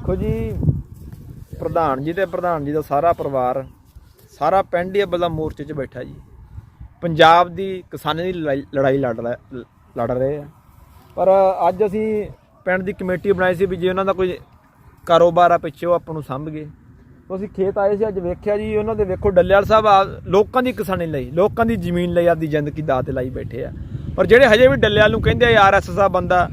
ਦੇਖੋ ਜੀ, ਪ੍ਰਧਾਨ ਜੀ ਤੇ ਪ੍ਰਧਾਨ ਜੀ ਦਾ ਸਾਰਾ ਪਰਿਵਾਰ, ਸਾਰਾ ਪਿੰਡ ਹੀ ਅੱਬਲ ਦਾ ਮੋਰਚੇ 'ਚ ਬੈਠਾ ਜੀ। ਪੰਜਾਬ ਦੀ ਕਿਸਾਨੀ ਦੀ ਲੜਾਈ- ਲੜਾਈ ਲੜ ਰਹੇ- ਲੜ ਰਹੇ ਆ। ਪਰ ਅੱਜ ਅਸੀਂ ਪਿੰਡ ਦੀ ਕਮੇਟੀ ਬਣਾਈ ਸੀ ਵੀ ਜੇ ਉਹਨਾਂ ਦਾ ਕੋਈ ਕਾਰੋਬਾਰ ਆ ਪਿੱਛੇ ਉਹ ਆਪਾਂ ਨੂੰ ਸੰਭ ਗਏ। ਅਸੀਂ ਖੇਤ ਆਏ ਸੀ, ਅੱਜ ਵੇਖਿਆ ਜੀ, ਉਹਨਾਂ ਦੇ ਵੇਖੋ ਡੱਲੇਵਾਲ ਸਾਹਿਬ ਆ, ਲੋਕਾਂ ਦੀ ਕਿਸਾਨੀ ਲਈ, ਲੋਕਾਂ ਦੀ ਜ਼ਮੀਨ ਲਈ ਆਪਦੀ ਜ਼ਿੰਦਗੀ ਦਾਅ ਤੇ ਲਾਈ ਬੈਠੇ ਆ। ਪਰ ਜਿਹੜੇ ਹਜੇ ਵੀ ਡੱਲੇਵਾਲ ਨੂੰ ਕਹਿੰਦੇ ਆ ਆਰਐਸਐਸ ਦਾ ਬੰਦਾ,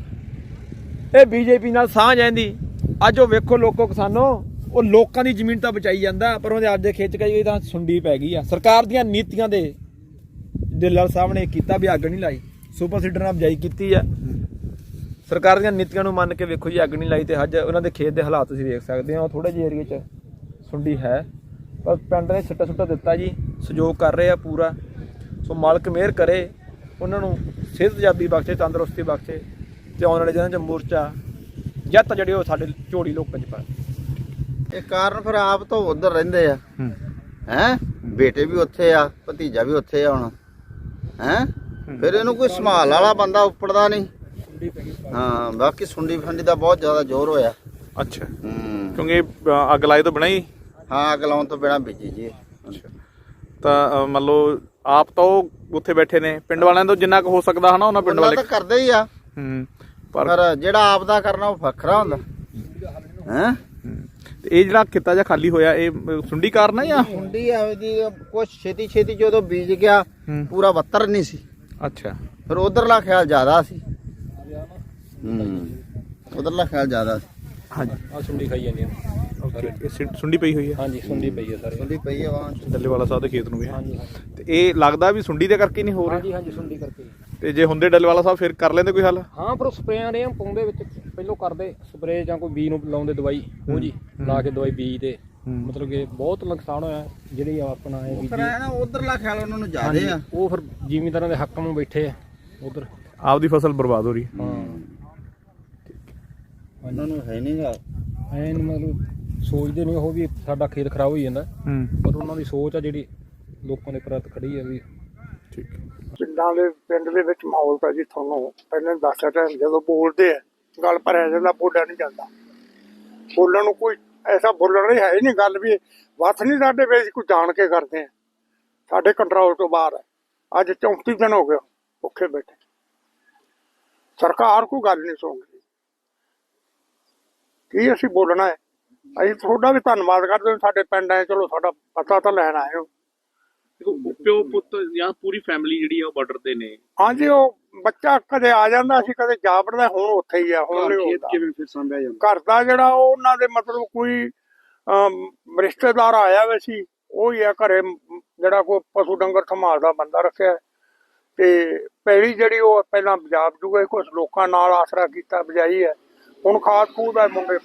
ਇਹ ਬੀਜੇਪੀ ਨਾਲ ਸਾਂਝ ਜਾਂਦੀ ਅੱਜ ਉਹ ਵੇਖੋ ਲੋਕੋ ਕਿਸਾਨੋ, ਉਹ ਲੋਕਾਂ ਦੀ ਜ਼ਮੀਨ ਤਾਂ ਬਚਾਈ ਜਾਂਦਾ, ਪਰ ਉਹਦੇ ਅੱਜ ਦੇ ਖੇਤ ਕਈ ਤਾਂ ਸੁੰਡੀ ਪੈ ਗਈ ਆ। ਸਰਕਾਰ ਦੀਆਂ ਨੀਤੀਆਂ ਦੇ ਦਿੱਲਰ ਸਾਹਿਬ ਨੇ ਕੀਤਾ ਵੀ ਅੱਗ ਨਹੀਂ ਲਾਈ। ਸੁਪਰ ਸੀਡਰ ਨਾਲ ਬਜਾਈ ਕੀਤੀ ਆ। ਸਰਕਾਰ ਦੀਆਂ ਨੀਤੀਆਂ ਨੂੰ ਮੰਨ ਕੇ ਵੇਖੋ ਜੀ, ਅੱਗ ਨਹੀਂ ਲਾਈ ਤੇ ਅੱਜ ਉਹਨਾਂ ਦੇ ਖੇਤ ਦੇ ਹਾਲਾਤ ਤੁਸੀਂ ਵੇਖ ਸਕਦੇ ਹੋ ਥੋੜੇ ਜਿਹੇ ਏਰੀਏ 'ਚ ਸੁੰਡੀ ਹੈ। ਪਰ ਪਿੰਡ ਨੇ ਛੱਟਾ ਛੁੱਟਾ ਦਿੱਤਾ ਜੀ, ਸਹਿਯੋਗ ਕਰ ਰਹੇ ਆ ਪੂਰਾ। ਸੋ ਮਾਲਕ ਮਿਹਰ ਕਰੇ, ਉਹਨਾਂ ਨੂੰ ਸਿਹਤ ਜਾਬੀ ਬਖਸ਼ੇ, ਤੰਦਰੁਸਤੀ ਬਖਸ਼ੇ ਤੇ ਆਉਣ ਵਾਲੇ ਦਿਨਾਂ 'ਚ ਮੋਰਚਾ ਜੱਤ ਜਿਹੜੇ ਉਹ ਸਾਡੇ ਝੋੜੀ ਲੋਕਾਂ 'ਚ ਪਾ ਇਹ ਕਾਰਨ ਫਿਰ ਆਪ ਤੋਂ ਉਧਰ ਰਹਿੰਦੇ ਆ। ਹੈ। ਬੇਟੇ ਵੀ ਉੱਥੇ ਆ ਭਤੀਜਾ ਵੀ ਉੱਥੇ ਆ ਹੁਣ। ਹੈ? ਫਿਰ ਇਹਨੂੰ ਕੋਈ ਸੰਭਾਲ ਵਾਲਾ ਬੰਦਾ ਉੱਪੜਦਾ ਨਹੀਂ। ਹਾਂ ਬਾਕੀ ਸੁੰਡੀ ਫੰਡੀ ਦਾ ਬਹੁਤ ਜ਼ਿਆਦਾ ਜ਼ੋਰ ਹੋਇਆ। ਅੱਛਾ। ਕਿਉਂਕਿ ਅੱਗ ਲਾਏ ਤੋਂ ਬਿਨਾਂ ਹੀ? ਹਾਂ ਅੱਗ ਲਾਉਣ ਤੋਂ ਬਿਨਾਂ ਬੀਜੀ ਜੀ। ਤਾਂ ਮੰਨ ਲਓ ਆਪ ਤਾਂ ਉਹ ਉੱਥੇ ਬੈਠੇ ਨੇ। ਪਿੰਡ ਵਾਲਿਆਂ ਤੋਂ ਜਿੰਨਾ ਕੁ ਹੋ ਸਕਦਾ ਹਨਾ ਉਹਨਾਂ ਪਿੰਡ ਵਾਲੇ ਤਾਂ ਕਰਦੇ ਹੀ ਆ। ਹੂੰ। ਪਰ ਪਰ ਜਿਹੜਾ ਆਪ ਦਾ ਕਰਨਾ ਉਹ ਵੱਖਰਾ ਹੁੰਦਾ। ਹੈ? ਹੂੰ। ਤੇ ਇਹ ਜਿਹੜਾ ਖਿੱਤਾ ਜਿਹਾ ਖਾਲੀ ਹੋਇਆ ਇਹ ਸੁੰਡੀ ਕਾਰਨ ਆ ਜਾਂ? ਸੁੰਡੀ ਆ ਜੀ ਕੁਛ ਛੇਤੀ ਛੇਤੀ ਜਦੋਂ ਬੀਜ ਗਿਆ ਹੂੰ। ਪੂਰਾ ਬੱਤਰ ਨਹੀਂ ਸੀ। ਅੱਛਾ। ਫਿਰ ਉਧਰਲਾ ਖਿਆਲ ਜ਼ਿਆਦਾ ਸੀ। ਹੂੰ। ਉਧਰਲਾ ਖਿਆਲ ਜ਼ਿਆਦਾ ਸੀ। ਹਾਂਜੀ। ਆ ਸੁੰਡੀ ਖਾਈ ਜਾਂਦੀ ਆ। ਓਕੇ ਇਹ ਸੁੰ- ਸੁੰਡੀ ਪਈ ਹੋਈ ਹੈ ਹਾਂਜੀ ਸੁੰਡੀ ਪਈ ਆ ਸਾਰੇ। ਸੁੰਡੀ ਪਈ ਆ ਵਾਂ ਡੱਲੇਵਾਲਾ ਸਾਹਿਬ ਦੇ ਖੇਤ ਨੂੰ ਵੀ ਹੈ। ਹਾਂਜੀ। ਤੇ ਇਹ ਲੱਗਦਾ ਵੀ ਸੁੰਡੀ ਦੇ ਕਰਕੇ ਨਹੀਂ ਹੋ ਰਿਹਾ? ਹਾਂਜੀ ਹਾਂਜੀ ਸੁੰਡੀ ਕਰਕੇ। ਤੇ ਜੇ ਹੁੰਦੇ ਡੱਲੇਵਾਲਾ ਸਾਹਿਬ ਫਿਰ ਕਰ ਲੈਂਦੇ ਕੋਈ ਹੱਲ? ਹਾਂ ਪਰ ਸਪਰੇਆਂ ਦੇ ਪਾਉਂਦੇ ਵਿੱਚ ਪਹਿਲੋਂ ਕਰਦੇ ਸਪਰੇ ਜਾਂ ਕੋਈ ਬੀ ਨੂੰ ਲਾਉਂਦੇ ਦਵਾਈ ਉਹ ਜੀ ਲਾ ਕੇ ਦਵਾਈ ਬੀਜ ਤੇ। ਮਤਲਬ ਕਿ ਬਹੁਤ ਨੁਕਸਾਨ ਹੋਇਆ ਜਿਹੜੀ ਆਪਣਾ ਇਹ ਬੀਜੀ। ਨਾ ਉਧਰਲਾ ਖਿਆਲ ਉਹਨਾਂ ਨੂੰ ਜ਼ਿਆਦੇ ਆ। ਉਹ ਫਿਰ ਜ਼ਿਮੀਂਦਾਰਾਂ ਦੇ ਹੱਕ ਨੂੰ ਬੈਠੇ ਆ ਉਧਰ। ਆਪਦੀ ਫਸਲ ਬਰਬਾਦ ਹੋ ਰਹੀ ਹੈ। ਹਾਂ। ਉਹਨਾਂ ਨੂੰ ਹੈ ਨਹੀਂਗਾ। ਐਨ ਮਤਲਬ ਸੋਚਦੇ ਨਹੀਂ ਉਹ ਵੀ ਸਾਡਾ ਖੇਤ ਖਰਾਬ ਹੋਈ ਜਾਂਦਾ। ਹੂੰ। ਪਰ ਉਹਨਾਂ ਦੀ ਸੋਚ ਆ ਜਿਹੜੀ ਲੋਕਾਂ ਦੇ ਪ੍ਰਤ ਖੜੀ ਆ ਵੀ ਠੀਕ। ਹੈ। ਪਿੰਡਾਂ ਦੇ, ਪਿੰਡ ਦੇ ਵਿੱਚ ਮਾਹੌਲ ਤਾਂ ਜੀ ਤੁਹਾਨੂੰ ਪਹਿਲਾਂ ਹੀ ਦੱਸਿਆ ਤਾਂ ਜਦੋਂ ਬੋਲਦੇ ਆ, ਗੱਲ ਭਰਿਆ ਜਾਂਦਾ, ਬੋਲਿਆ ਨਹੀਂ ਜਾਂਦਾ। ਬੋਲਣ ਨੂੰ ਕੋਈ ਐਸਾ ਬੋਲਣ ਨਹੀਂ ਹੈ ਹੀ ਨਹੀਂ ਗੱਲ ਵੀ, ਵੱਸ ਨਹੀਂ ਸਾਡੇ ਵਿੱਚ ਕੋਈ ਜਾਣ ਕੇ ਕਰਦੇ ਆ। ਸਾਡੇ ਕੰਟਰੋਲ ਤੋਂ ਬਾਹਰ ਹੈ ਅੱਜ 34 ਦਿਨ ਹੋ ਗਏ, ਭੁੱਖੇ ਬੈਠੇ। ਸਰਕਾਰ ਕੋਈ ਗੱਲ ਨਹੀਂ ਸੁਣਦੀ। ਕੀ ਅਸੀਂ ਬੋਲਣਾ ਹੈ? ਅਸੀਂ ਤੁਹਾਡਾ ਵੀ ਧੰਨਵਾਦ ਕਰਦੇ ਹਾਂ, ਸਾਡੇ ਪਿੰਡ ਆਏ, ਚਲੋ ਸਾਡਾ ਪਤਾ ਤਾਂ ਲੈਣ ਆਏ ਹੋ। ਦੇਖੋ ਪਿਓ ਪੁੱਤ ਜਾਂ ਪੂਰੀ ਫੈਮਿਲੀ ਜਿਹੜੀ ਆ ਉਹ ਬਾਰਡਰ ਤੇ ਨੇ। ਹਾਂਜੀ ਉਹ ਬੱਚਾ ਕਦੇ ਆ ਜਾਂਦਾ ਸੀ ਕਦੇ ਜਾ ਵੜਦਾ ਹੁਣ ਉੱਥੇ ਹੀ ਆ ਹੁਣ ਨਹੀਂ ਹੁੰਦਾ। ਕਿਵੇਂ ਫਿਰ ਸੰਭਿਆ ਜਾਂਦਾ? ਘਰ ਦਾ ਜਿਹੜਾ ਉਹ ਉਹਨਾਂ ਦੇ ਮਤਲਬ ਕੋਈ ਰਿਸ਼ਤੇਦਾਰ ਆਇਆ ਵੇ ਸੀ ਉਹ ਹੀ ਆ ਘਰੇ ਜਿਹੜਾ ਕੋਈ ਪਸ਼ੂ ਡੰਗਰ ਸੰਭਾਲਦਾ ਬੰਦਾ ਰੱਖਿਆ। ਤੇ ਪੈੜੀ ਜਿਹੜੀ ਉਹ ਪਹਿਲਾਂ ਬਜਾਬ ਜੂਗੇ ਕੁਝ ਲੋਕਾਂ ਨਾਲ ਆਸਰਾ ਕੀਤਾ ਬਜਾਈ ਹੈ। ਹੁਣ ਖਾਦ ਖੂਦ ਦਾ ਮੁੰਡੇ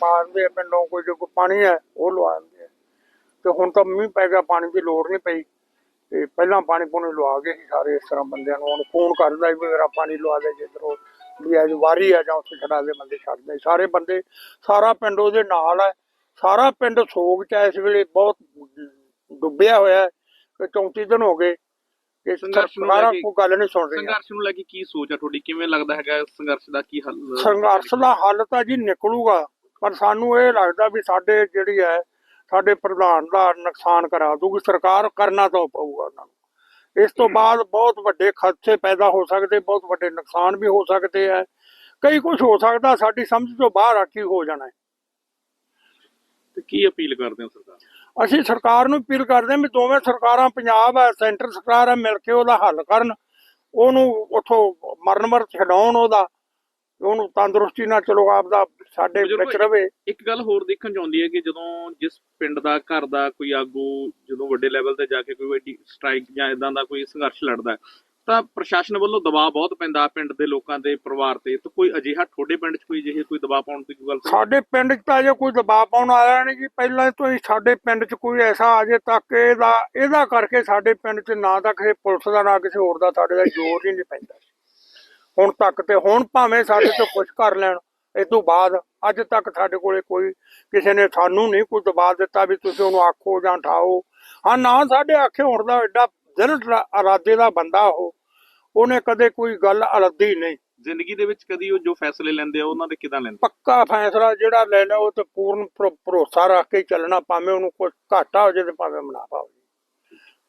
ਆ ਪਿੰਡੋਂ ਕੋਈ ਜੋ ਪਾਣੀ ਹੈ ਉਹ ਲਵਾ ਦਿੰਦੇ ਤੇ ਹੁਣ ਤਾਂ ਮੀਂਹ ਪੈ ਗਿਆ ਪਾਣੀ ਦੀ ਲੋੜ ਨਹੀਂ ਪਈ। ਤੇ ਪਹਿਲਾਂ ਪਾਣੀ ਪੂਣੀ ਲਵਾ ਗਏ ਸੀ ਸਾਰੇ ਇਸ ਤਰ੍ਹਾਂ ਬੰਦਿਆਂ ਨੂੰ ਹੁਣ ਫੋਨ ਕਰਦਾ ਵੀ ਮੇਰਾ ਪਾਣੀ ਲਵਾ ਦੇ ਜਿੱਧਰੋਂ ਵੀ ਅੱਜ ਵਾਰੀ ਆ ਜਾਂ ਉੱਥੇ ਛੱਡਾ ਦੇ ਬੰਦੇ ਛੱਡਦੇ ਸਾਰੇ ਬੰਦੇ ਸਾਰਾ ਪਿੰਡ ਉਹਦੇ ਨਾਲ ਹੈ ਸਾਰਾ ਪਿੰਡ ਸੋਗ ਚ ਹੈ ਇਸ ਵੇਲੇ ਬਹੁਤ ਡੁੱਬਿਆ ਹੋਇਆ ਹੈ। ਕਿ 34 ਦਿਨ ਹੋ ਗਏ। ਕਿ ਸੰਘਰਸ਼ ਨੂੰ ਸਾਰਾ ਕੇ- ਕੋਈ ਗੱਲ ਨਹੀਂ ਸੁਣ ਰਹੀ। ਸੰਘਰਸ਼ ਨੂੰ ਲੈ ਕੇ ਕੀ ਸੋਚ ਆ ਤੁਹਾਡੀ? ਕਿਵੇਂ ਲੱਗਦਾ ਹੈਗਾ ਸੰਘਰਸ਼ ਦਾ ਕੀ ਹੱਲ ਸੰਘਰਸ਼ ਦਾ ਹੱਲ ਤਾਂ ਜੀ ਨਿਕਲੂਗਾ। ਪਰ ਸਾਨੂੰ ਇਹ ਲੱਗਦਾ ਵੀ ਸਾਡੇ ਜਿਹੜੀ ਹੈ ਸਾਡੇ ਪ੍ਰਧਾਨ ਦਾ ਨੁਕਸਾਨ ਕਰਾ ਦੂਗੀ ਸਰਕਾਰ ਕਰਨਾ ਤਾਂ ਪਊਗਾ ਉਹਨਾਂ ਨੂੰ। ਇਸ ਤੋਂ ਬਾਅਦ ਬਹੁਤ ਵੱਡੇ ਖਦਸ਼ੇ ਪੈਦਾ ਹੋ ਸਕਦੇ ਬਹੁਤ ਵੱਡੇ ਨੁਕਸਾਨ ਵੀ ਹੋ ਸਕਦੇ ਹੈ ਕਈ ਕੁਝ ਹੋ ਸਕਦਾ ਸਾਡੀ ਸਮਝ ਤੋਂ ਬਾਹਰ ਆ ਕੀ ਹੋ ਜਾਣਾ ਹੈ ਤੇ ਕੀ ਅਪੀਲ ਕਰਦੇ ਹੋ ਸਰਕਾਰ? ਅਸੀਂ ਸਰਕਾਰ ਨੂੰ ਅਪੀਲ ਕਰਦੇ ਹਾਂ ਵੀ ਦੋਵੇਂ ਸਰਕਾਰਾਂ ਪੰਜਾਬ ਹੈ ਸੈਂਟਰ ਸਰਕਾਰ ਹੈ ਮਿਲ ਕੇ ਉਹਦਾ ਹੱਲ ਕਰਨ। ਉਹਨੂੰ ਉਥੋਂ ਮਰਨ ਮਰ ਛਡਾਉਣ ਉਹਦਾ। ਉਹਨੂੰ ਤੰਦਰੁਸਤੀ ਨਾਲ ਚਲੋ ਆਪਦਾ ਸਾਡੇ ਬਜ਼ੁਰਗੋ, ਵਿੱਚ ਰਵੇ। ਇੱਕ ਗੱਲ ਹੋਰ ਦੇਖਣ ਚ ਆਉਂਦੀ ਹੈ ਕਿ ਜਦੋਂ ਜਿਸ ਪਿੰਡ ਦਾ ਘਰ ਦਾ ਕੋਈ ਆਗੂ ਜਦੋਂ ਵੱਡੇ ਲੈਵਲ ਤੇ ਜਾ ਕੇ ਕੋਈ ਵੱਡੀ ਸਟ੍ਰਾਈਕ ਜਾਂ ਇਦਾਂ ਦਾ ਕੋਈ ਸੰਘਰਸ਼ ਲੜਦਾ ਤਾਂ ਪ੍ਰਸ਼ਾਸਨ ਵੱਲੋਂ ਦਬਾਅ ਬਹੁਤ ਪੈਂਦਾ ਪਿੰਡ ਦੇ ਲੋਕਾਂ ਦੇ ਪਰਿਵਾਰ ਤੇ। ਤਾਂ ਕੋਈ ਅਜਿਹਾ ਤੁਹਾਡੇ ਪਿੰਡ 'ਚ ਕੋਈ ਅਜਿਹੇ ਕੋਈ ਦਬਾਅ ਪਾਉਣ ਦੀ ਕੋਈ ਗੱਲ ਸਾਡੇ ਪਿੰਡ 'ਚ ਤਾਂ ਅਜੇ ਕੋਈ ਦਬਾਅ ਪਾਉਣ ਆਇਆ ਨਹੀਂ ਜੀ। ਪਹਿਲਾਂ ਤੋਂ ਹੀ ਸਾਡੇ ਪਿੰਡ 'ਚ ਕੋਈ ਐਸਾ ਅਜੇ ਤੱਕ ਇਹਦਾ ਇਹਦਾ ਕਰਕੇ ਸਾਡੇ ਪਿੰਡ 'ਚ ਨਾ ਤਾਂ ਕਿਸੇ ਪੁਲਿਸ ਦਾ ਨਾ ਕਿਸੇ ਹੋਰ ਦਾ ਸਾਡੇ ਦਾ ਜ਼ੋਰ ਹੀ ਨਹੀਂ ਪੈਂਦਾ। ਹੁਣ ਤੱਕ ਤੇ ਹੁਣ ਭਾਵੇਂ ਸਾਡੇ ਤੋਂ ਕੁਝ ਕਰ ਲੈਣ ਇਸ ਤੋਂ ਬਾਅਦ ਅੱਜ ਤੱਕ ਸਾਡੇ ਕੋਲੇ ਕੋਈ ਕਿਸੇ ਨੇ ਸਾਨੂੰ ਨਹੀਂ ਕੋਈ ਦਬਾਅ ਦਿੱਤਾ ਵੀ ਤੁਸੀਂ ਉਹਨੂੰ ਆਖੋ ਜਾਂ ਠਾਓ। ਹਾਂ ਨਾ ਸਾਡੇ ਆਖੇ ਹੁਣ ਦਾ ਐਡਾ ਦਿਲ ਇਰਾਦੇ ਦਾ ਬੰਦਾ ਉਹ। ਉਹਨੇ ਕਦੇ ਕੋਈ ਗੱਲ ਅਲੱਦੀ ਨਹੀਂ। ਜ਼ਿੰਦਗੀ ਦੇ ਵਿੱਚ ਕਦੀ ਉਹ ਜੋ ਫੈਸਲੇ ਲੈਂਦੇ ਆ ਉਹਨਾਂ ਦੇ ਕਿਦਾਂ ਲੈਂਦੇ? ਪੱਕਾ ਫੈਸਲਾ ਜਿਹੜਾ ਲੈ ਲਿਆ ਉਹ ਤੇ ਪੂਰਨ ਭਰੋ- ਭਰੋਸਾ ਰੱਖ ਕੇ ਚੱਲਣਾ ਭਾਵੇਂ ਉਹਨੂੰ ਕੋਈ ਘਾਟਾ ਹੋ ਜਾਏ ਤੇ ਭਾਵੇਂ ਮੁਨਾਫਾ ਹੋ ਜਾਏ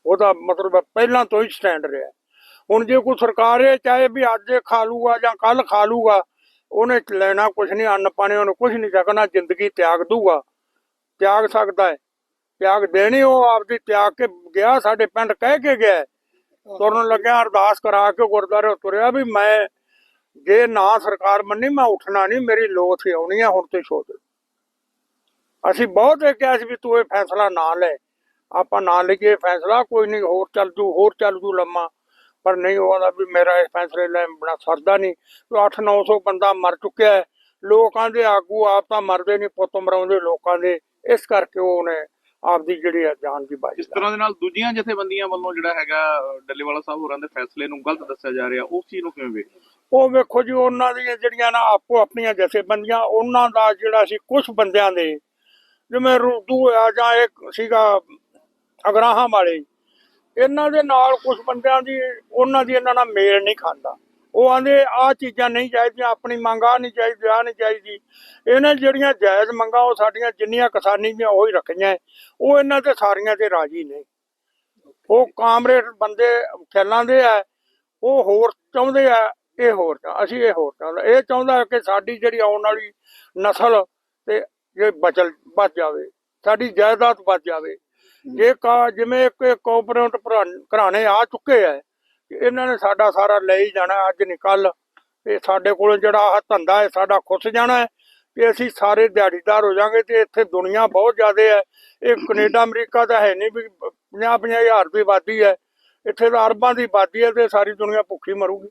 ਉਹਦਾ ਮਤਲਬ ਪਹਿਲਾਂ ਤੋਂ ਹੀ ਸਟੈਂਡ ਰਿਹਾ। ਹੁਣ ਜੇ ਕੋਈ ਸਰਕਾਰ ਇਹ ਚਾਹੇ ਵੀ ਅੱਜ ਖਾ ਲੂਗਾ ਜਾਂ ਕੱਲ ਖਾ ਲੂਗਾ, ਉਹਨੇ ਲੈਣਾ ਕੁਝ ਨਹੀਂ, ਅੰਨ ਪਾਣੀ ਉਹਨੂੰ ਕੁਝ ਨਹੀਂ ਸਕਣਾ ਜ਼ਿੰਦਗੀ ਤਿਆਗ ਦੂਗਾ ਤਿਆਗ ਸਕਦਾ ਹੈ। ਤਿਆਗ ਦੇਣੀ ਉਹ ਆਪਦੀ, ਤਿਆਗ ਕੇ ਗਿਆ ਸਾਡੇ ਪਿੰਡ, ਕਹਿ ਕੇ ਗਿਆ। ਤੁਰਨ ਲੱਗਿਆ, ਅਰਦਾਸ ਕਰਾ ਕੇ ਗੁਰਦੁਆਰੇ ਤੁਰਿਆ ਵੀ ਮੈਂ, ਜੇ ਨਾ ਸਰਕਾਰ ਮੰਨੀ, ਮੈਂ ਉੱਠਣਾ ਨਹੀਂ, ਮੇਰੀ ਲੋਥ ਹੀ ਆਉਣੀ ਆ, ਹੁਣ ਤੇ ਸੋਚ ਅਸੀਂ ਬਹੁਤ ਇਹ ਕਿਹਾ ਸੀ ਵੀ ਤੂੰ ਇਹ ਫੈਸਲਾ ਨਾ ਲੈ। ਆਪਾਂ ਨਾ ਲਈਏ ਫੈਸਲਾ, ਕੋਈ ਨਹੀਂ, ਹੋਰ ਚੱਲ ਜੂ, ਹੋਰ ਚੱਲ ਜੂ ਲੰਮਾ। ਪਰ ਨਹੀਂ ਉਹਦਾ ਵੀ ਮੇਰਾ ਇਹ ਫੈਸਲੇ ਲੈ ਬਣਾ ਸਰਦਾ ਨਹੀਂ। 8-900 ਬੰਦਾ ਮਰ ਚੁੱਕਿਆ ਹੈ। ਲੋਕਾਂ ਦੇ ਆਗੂ ਆਪ ਤਾਂ ਮਰਦੇ ਨਹੀਂ ਪੁੱਤ ਮਰਾਉਂਦੇ ਲੋਕਾਂ ਦੇ। ਇਸ ਕਰਕੇ ਉਹਨੇ ਆਪਦੀ ਜਿਹੜੀ ਹੈ ਜਾਨ ਦੀ ਬਾਜੀ ਇਸ ਤਰ੍ਹਾਂ ਦੇ ਨਾਲ ਦੂਜੀਆਂ ਜਥੇਬੰਦੀਆਂ ਵੱਲੋਂ ਜਿਹੜਾ ਹੈਗਾ ਡੱਲੇਵਾਲਾ ਸਾਹਿਬ ਹੋਰਾਂ ਦੇ ਫੈਸਲੇ ਨੂੰ ਗਲਤ ਦੱਸਿਆ ਜਾ ਰਿਹਾ ਉਸ ਚੀਜ਼ ਨੂੰ ਕਿਵੇਂ ਵੇਖਦੇ ਉਹ ਵੇਖੋ ਜੀ ਉਹਨਾਂ ਦੀਆਂ ਜਿਹੜੀਆਂ ਨਾ ਆਪੋ ਆਪਣੀਆਂ ਜਥੇਬੰਦੀਆਂ ਉਹਨਾਂ ਦਾ ਜਿਹੜਾ ਸੀ ਕੁਝ ਬੰਦਿਆਂ ਦੇ ਜਿਵੇਂ ਰੁਦੂ ਆ ਜਾਂ ਇੱਕ ਸੀਗਾ ਅਗਰਾਹਾਂ ਵਾਲੇ ਇਹਨਾਂ ਦੇ ਨਾਲ ਕੁਝ ਬੰਦਿਆਂ ਦੀ, ਉਹਨਾਂ ਦੀ ਇਹਨਾਂ ਨਾਲ ਮੇਲ ਨਹੀਂ ਖਾਂਦਾ। ਉਹ ਆਂਦੇ ਆ ਚੀਜ਼ਾਂ ਨਹੀਂ ਚਾਹੀਦੀਆਂ, ਆਪਣੀ ਮੰਗ ਆ ਨਹੀਂ ਚਾਹੀਦੀ ਆ ਨਹੀਂ ਚਾਹੀਦੀ। ਇਹਨਾਂ ਜਿਹੜੀਆਂ ਜਾਇਜ਼ ਮੰਗਾਂ ਉਹ ਸਾਡੀਆਂ ਜਿੰਨੀਆਂ ਕਿਸਾਨੀ ਦੀਆਂ ਉਹ ਹੀ ਰੱਖੀਆਂ ਹੈ। ਉਹ ਇਹਨਾਂ ਤੇ ਸਾਰੀਆਂ ਤੇ ਰਾਜੀ ਨੇ। ਉਹ ਕਾਮਰੇਡ ਬੰਦੇ ਖਿਆਲਾਂ ਦੇ ਆ ਉਹ ਹੋਰ ਚਾਹੁੰਦੇ ਆ ਇਹ ਹੋਰ ਅਸੀਂ ਇਹ ਹੋਰ ਚਾਹੁੰਦਾ ਇਹ ਚਾਹੁੰਦਾ ਕਿ ਸਾਡੀ ਜਿਹੜੀ ਆਉਣ ਵਾਲੀ ਨਸਲ ਤੇ ਜੇ ਬਚਲ ਬਚ ਜਾਵੇ, ਸਾਡੀ ਜਾਇਦਾਦ ਬਚ ਜਾਵੇ। ਜੇ ਕਾ ਜਿਵੇਂ ਇੱਕ ਕੋਆਪਰੇਟਿਵ ਘਰਾਣੇ ਆ ਚੁੱਕੇ ਆ ਇਹਨਾਂ ਨੇ ਸਾਡਾ ਸਾਰਾ ਲੈ ਹੀ ਜਾਣਾ ਅੱਜ ਨਹੀਂ ਕੱਲ ਤੇ ਸਾਡੇ ਕੋਲ ਜਿਹੜਾ ਆਹ ਧੰਦਾ ਹੈ ਸਾਡਾ ਖੁੱਸ ਜਾਣਾ ਹੈ ਕਿ ਅਸੀਂ ਸਾਰੇ ਦਿਹਾੜੀਦਾਰ ਹੋ ਜਾਾਂਗੇ ਤੇ ਇੱਥੇ ਦੁਨੀਆ ਬਹੁਤ ਜ਼ਿਆਦਾ ਹੈ ਇਹ ਕੈਨੇਡਾ, ਅਮਰੀਕਾ ਤਾਂ ਹੈ ਨਹੀਂ ਵੀ 50 50 ਹਜ਼ਾਰ ਦੀ ਆਬਾਦੀ ਹੈ ਇੱਥੇ ਤਾਂ ਅਰਬਾਂ ਦੀ ਆਬਾਦੀ ਹੈ ਤੇ ਸਾਰੀ ਦੁਨੀਆ ਭੁੱਖੀ ਮਰੂਗੀ।